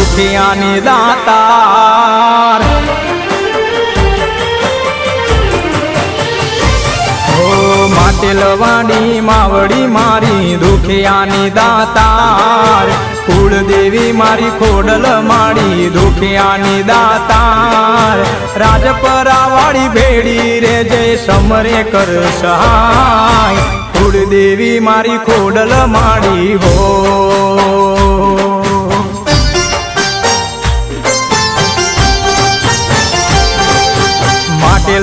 દુખિયાની દાતાર. માટેલવાડી માવડી મારી દુખિયાની દાતાર. કુળદેવી મારી ખોડલ માડી દુખિયાની દાતાર. રાજપરાવાળી ભેડી રે જય સમરે કર સહાય. કુળદેવી મારી ખોડલ માડી હો.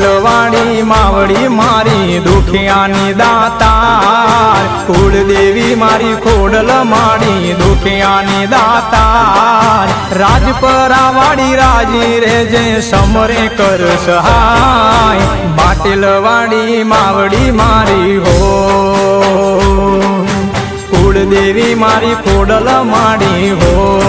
માટેલ માવડી મારી દુખિયાની દાતાર. કુળદેવી મારી ખોડલ માડી દુખિયાની દાતાર. રાજપરા વાળી રાજી રે જે સમરે કર સહાય. માટેલ વાળી માવડી મારી હો. કુળદેવી મારી ખોડલ માડી હો.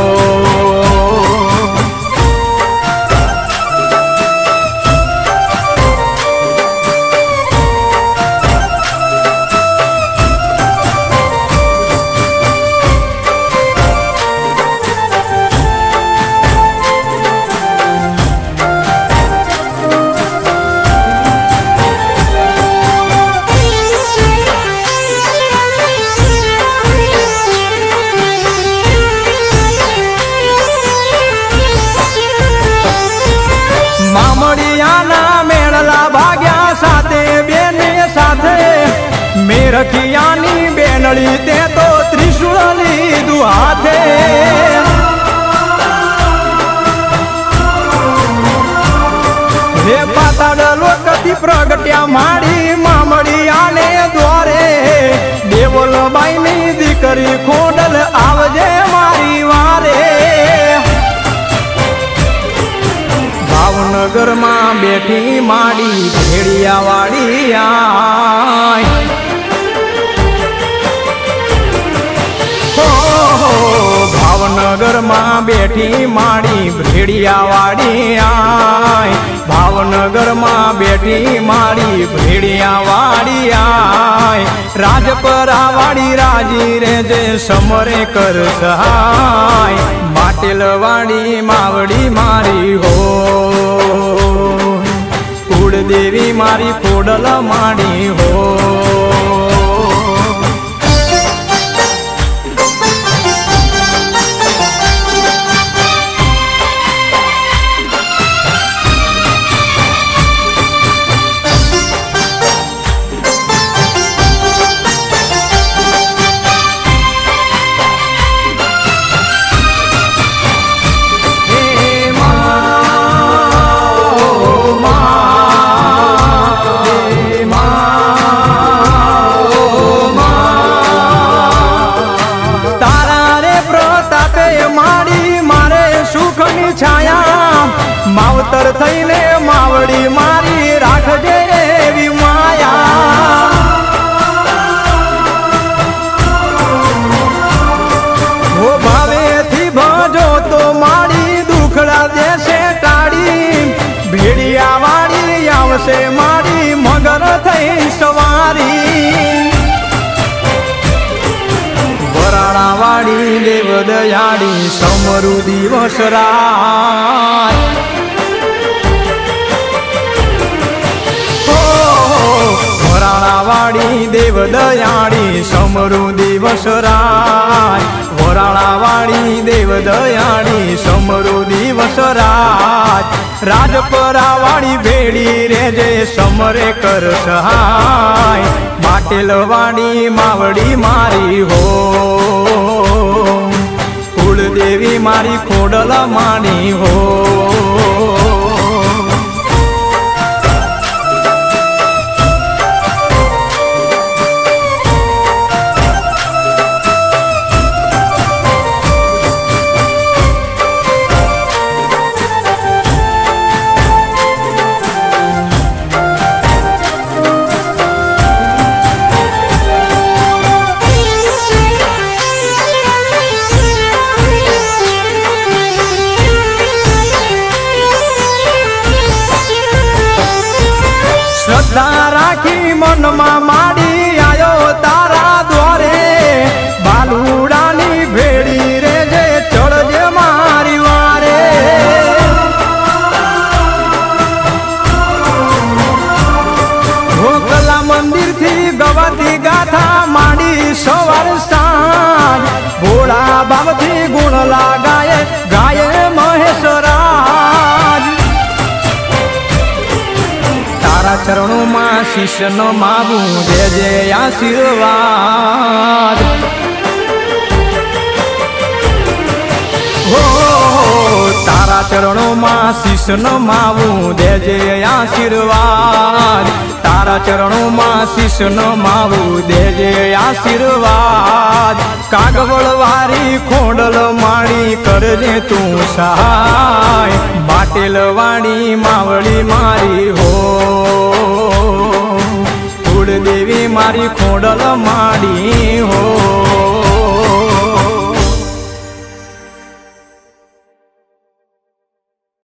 મેરખિયાની બેનળી તે તો ત્રિશુળ લીધું હાથે પ્રગટ્યા માડી મામડિયાને દ્વારે. દેવલ બાઈની દીકરી ખોડલ આવજે મારી વારે. ભાવનગરમાં બેઠી માડી ભેડિયા વાળી આય ભાવનગરમાં બેઠી માડી ભેડિયાવાડી આય. ભાવનગરમાં બેઠી માડી ભેડિયાવાડી આય. રાજપરાવાડી રાજી રે જે સમરે કર સહાય. માટેલવાડી માવડી મારી હો. કુળદેવી મારી ફોડલ માડી હે. વાળી મારી મગર થઈ સવારી. વરાણા વાળી દેવ દયાળી સમરુ દિવસ રાત. વરાણા વાળી દેવ દયાળી સમરુ દિવસ રાત. વરાણા વાળી દેવ દયાળી રાત રાજપરા વાળી ભેડી રે જે સમરે કર સહાય. માટેલ વાળી માવડી મારી હો. કુળદેવી મારી ખોડલા માણી હો. ચરણોમાં માવું માગું જે જે આશીર્વાદ. હો તારા ચરણોમાં શિષ્યનો માવું દેજે આશીર્વાદ. તારા ચરણોમાં શિષ્યનો માવું દેજે આશીર્વાદ. કાગવળ વારી ખોડલ માળી કરજે તું સહાય. બાટેલ વાણી, માવળી મારી મારી ખોડલ માડી હો.